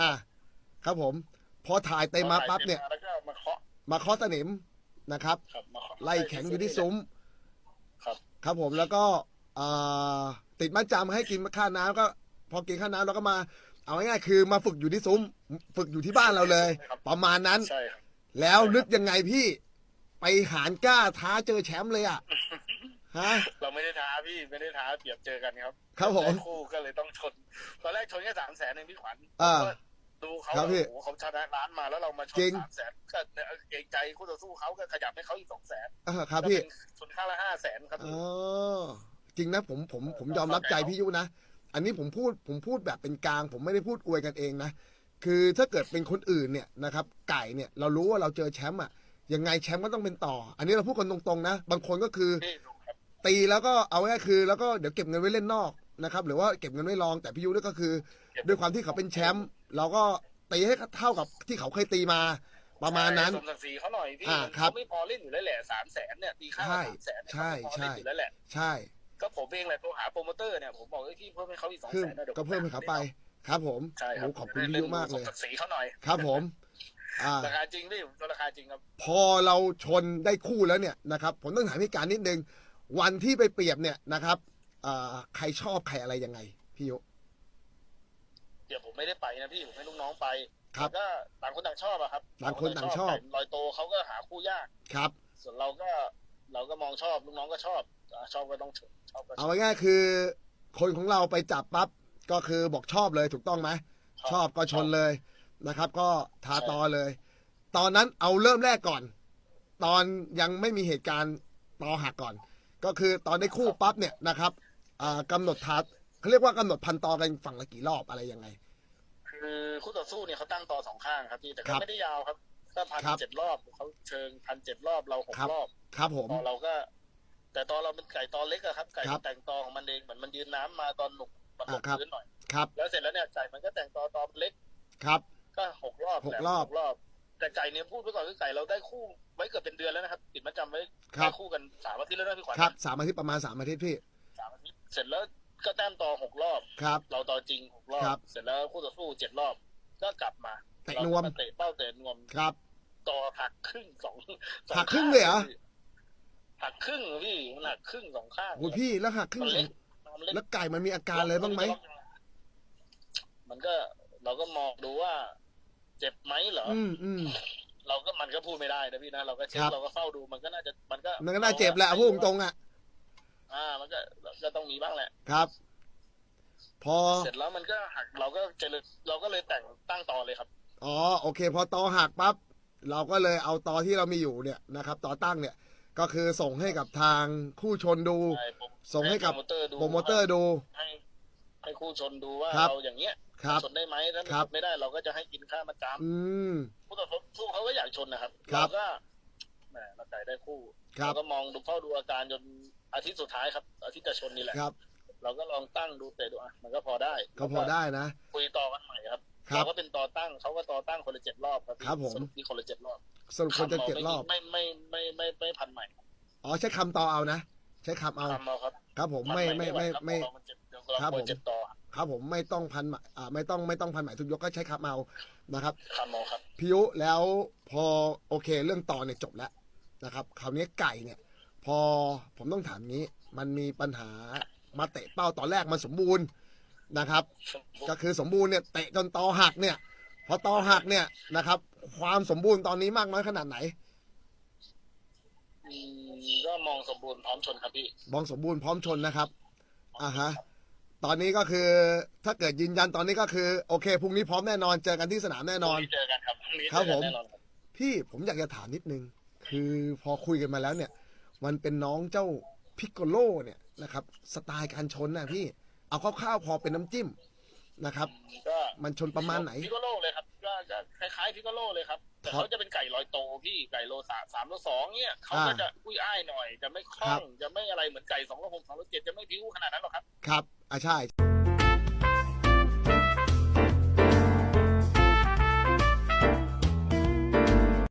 อะครับผม พอถ่ายเต็มมาปั๊บเนี่ยพอถ่ต็มมาแล้วก็มาเคาะมาเคาะสนิมนะครับ ครับมาเคาะไล่แข็งอยู่ที่ซุ้ม ครับ ครับผมแล้วก็อ่าติดมัดจำให้กินค่าน้ำก็ พอกินค่าน้ำเราก็มา เอาง่ายๆคือมาฝึกอยู่ที่ซุ้ม ฝึกอยู่ที่บ้านเราเลยครับประมาณนั้น ใช่ครับ แล้วนึกยังไงพี่ ไปหารกล้าท้าเจอแชมป์เลยอะ ฮะ เราไม่ได้ท้าพี่ไม่ได้ท้าเปรียบเจอกันครับครับผมได้คู่ก็เลยต้องชนตอนแรกชนแค่สามแสนเองพี่ขวัญอ่าก็ดูเขาครับพี่โอ้โหเขาชนะร้านมาแล้วเรามาชนจริง สามแสนก็เกรงใจคู่ต่อสู้เขาก็ขยับให้เขาอีกสองแสนเออครับก็พี่เป็นชนข้างละห้าแสนครับอ๋พี่ อจริงนะผมผมผมยอมรับใจพี่ยุนะ อันนี้ผมพูดผมพูดแบบเป็นกลาง ผมไม่ได้พูดอวยกันเองนะ คือถ้าเกิดเป็นคนอื่นเนี่ยนะครับไก่เนี่ยเรารู้ว่าเราเจอแชมป์อะยังไงแชมป์ก็ต้องเป็นต่อ อันนี้เราพูดกันตรงๆนะ บางคนก็คือพี่ดูครับ ตีแล้วก็เอาง่ายๆคือ แล้วก็เดี๋ยวเก็บเงินไว้เล่นนอกนะครับหรือว่าเก็บเงินไว้รองแต่พี่ยุด้วยก็คือ ด้วยความที่เขาเป็นแชมป์เราก็ตีให้เท่ากับที่เขาเคยตีมาประมาณนั้นสมศักดิ์ศรีเขาหน่อยพี่อ่าครับเขาไม่พอเล่นอยู่แล้วแหละสามแสนเนี่ยตีค่าใช่สามแสนใช่ใช่อยู่แล้วแหละใช่ ก็ผมเองแหละโทรหาโปรโมเตอร์เนี่ยผมบอกไอ้ยพี่เพิ่มให้เขาอีกสองเพิ่มแสนนะดี๋ยวก็เพิ่มให้เขาไปครับผมใช่ครับโอ้ขอบคุณพี่ยุมากเลยสมศักดิ์ศรีเขาหน่อยครับผมอ่าราคาจริงพี่ผมราคาจริงครับ พอเราชนได้คู่แล้วเนี่ยนะครับผมต้องถามพี่การนิดนึง วันที่ไปเปรียบเนี่ยนะครับอ่าใครชอบใครอะไรยังไงพี่ยุเดี๋ยวผมไม่ได้ไปนะพี่ผมให้ลูกน้องไปครับแต่ก็ต่างคนต่างชอบอะครับต่างคนต่างชอบไก่ลอยโตเขาก็หาคู่ยากครับ ส่วนเราก็เราก็มองชอบลูกน้องก็ชอบอ่าชอบก็ต้องชมชอบก็ชเอาอบง่ายๆคือ คนของเราไปจับปั๊บก็คือบอกชอบเลยถูกต้องไหมชอบก็ชนเลยนะครับ ก็ทาตอเลย ตอนนั้นเอาเริ่มแรกก่อน ตอนยังไม่มีเหตุการณ์ตอหักก่อน ก็คือตอนได้คู่ปั๊บเนี่ยนะครับอ่ากำหนดทัดเขาเรียกว่ากำหนดพันตอกันฝั่งละกี่รอบอะไรยังไง คือคู่ต่อสู้เนี่ยเขาตั้งต่อสองข้างครับพี่แต่ครัก็บไม่ได้ยาวครับก็พันครับเจ็ดรอบเขาเชิงพันเจ็ดรอบเราหกครับรอบ ครับผมตอนเราก็ แต่ตอนเราเป็นไก่ตอนเล็กอะครับ ไก่ครับแต่งตอของมันเองเหมือนมันยืนน้ำมาตอนหนุกประกบอ่าครับพื้นหน่อยครับ แล้วเสร็จแล้วเนี่ยไก่มันก็แต่งตอตอนเล็กครับ ก็หกรอบหกแหละรอบหกรอบ แต่ไก่เนี่ยพูดไปก่อนคือไก่เราได้คู่ไว้เกือบเป็นเดือนแล้วนะครับ ติดมาจำไว้ครับได้คู่กันสามอาทิตย์แล้วนะพี่ขวัญครับสามอาทิตย์ประมาณสามอาทิตย์พี่สามอาทิตย์เสร็จแล้วก็แต้มต่อหกรอบครับ เราต่อจริงหกรอบครับเสร็จแล้วคู่ต่อสู้เจ็ดรอบ ก็กลับมาเตะเรานก็วมมาเตะเป้าเตะนวมครับ ต่อหักครึ่งสองสอหักครึ่งเลยเหรอหักครึ่งพี่มันหักครึ่งสองข้างโอ้ยพี่แล้วหักครึ่งมันเล็กมันเล็กแล้วไก่มันมีอาการอะไรบ้างไหมมันก็เราก็มองดูว่า เจ็บไหมเหรออืมอืมเราก็มันก็พูดไม่ได้นะพี่นะเราก็เช็คครับเราก็เฝ้าดูมันก็น่าจะมันก็ มันก็น่าเจ็บแหละพูดตรงๆอะ อ่า มันก็ก็ต้องมีบ้างแหละครับ พอเสร็จแล้วมันก็หักเราก็เจริญเราก็เลยแต่งตั้งต่อเลยครับอ๋อโอเค พอตอหักปั๊บเราก็เลยเอาตอที่เรามีอยู่เนี่ยนะครับตอตั้งเนี่ย ก็คือส่งให้กับทางคู่ชนดูใช่ผมส่งให้กับโปรโมเตอร์ดูโปรโมเตอร์ดูให้ ให้คู่ชนดูว่าครับเราอย่างเงี้ยครับชนได้ไหมถ้าครับไม่ได้เราก็จะให้กินค่ามาจอืมำคู่ต่อสู้เขาก็อยากชนนะครับครับเราก็แหมเราใจได้คู่ครับ เราก็มองดูเฝ้าดูอาการจนอาทิตย์สุดท้ายครับอาทิตย์จะชนนี่แหละ ครับ เราก็ลองตั้งดูเตะดูอะมันก็พอได้ก็พอได้นะ คุยต่อกันใหม่ครับครับเราก็เป็นต่อตั้งเขาก็ต่อตั้งคนละเจ็ดรอบครับครับผมสรุปที่คนละเจ็ดรอบสรุปคนจะเจ็ดรอบ ไม่ไม่ไม่ไม่ไม่ไม่พันใหม่อ๋อใช้คำตอเอานะ ใช้คำเอา ทำเอาครับครับผมไม่ไม่ไม่ไม่เรามันเจ็บ เราครับผมเจ็บต่อครับผมไม่ต้องพันหมายอ่าไม่ต้องไม่ต้องพันหมายทุกยกก็ใช้คำเอานะครับคำเอาครับพิยุแล้วพอโอเคเรื่องตอเนี่ยจบแล้วนะครับคราวนี้ไก่เนี่ย พอผมต้องถามงี้ มันมีปัญหามาเตะเป้าตอนแรกมันสมบูรณ์นะครับ ก็คือสมบูรณ์เนี่ยเตะจนตอหักเนี่ย พอตอหักเนี่ยนะครับ ความสมบูรณ์ตอนนี้มากน้อยขนาดไหนอืมก็มองสมบูรณ์พร้อมชนครับพี่มองสมบูรณ์พร้อมชนนะครับอ่าฮะ ตอนนี้ก็คือถ้าเกิดยืนยันตอนนี้ก็คือ โอเคพรุ่งนี้พร้อมแน่นอนเจอกันที่สนามแน่นอนพรุ่งเจอกันครับพรุ่งนี้ครับเจอกันผมแน่นอนครับพี่ผมอยากจะถามนิดนึง คือพอคุยกันมาแล้วเนี่ย มันเป็นน้องเจ้าพิกโกโลเนี่ยนะครับสไตล์การชนนะพี่เอาคร่าวๆพอเป็นน้ำจิ้มนะครับ ก็มันชนประมาณไหนพิกโกโลเลยครับก็ก็คล้ายๆพิกโกโลเลยครับแต่ครับเขาจะเป็นไก่ลอยโตพี่ไก่โลสามสามโลสองเนี่ยเขาก็อ่าจะอุ้ยอ้ายหน่อย จะไม่คล่ครัอบงจะไม่อะไรเหมือนไก่สองโลหกสองโลเจ็ดจะไม่พิ้วขนาดนั้นหรอกครับครับ อะใช่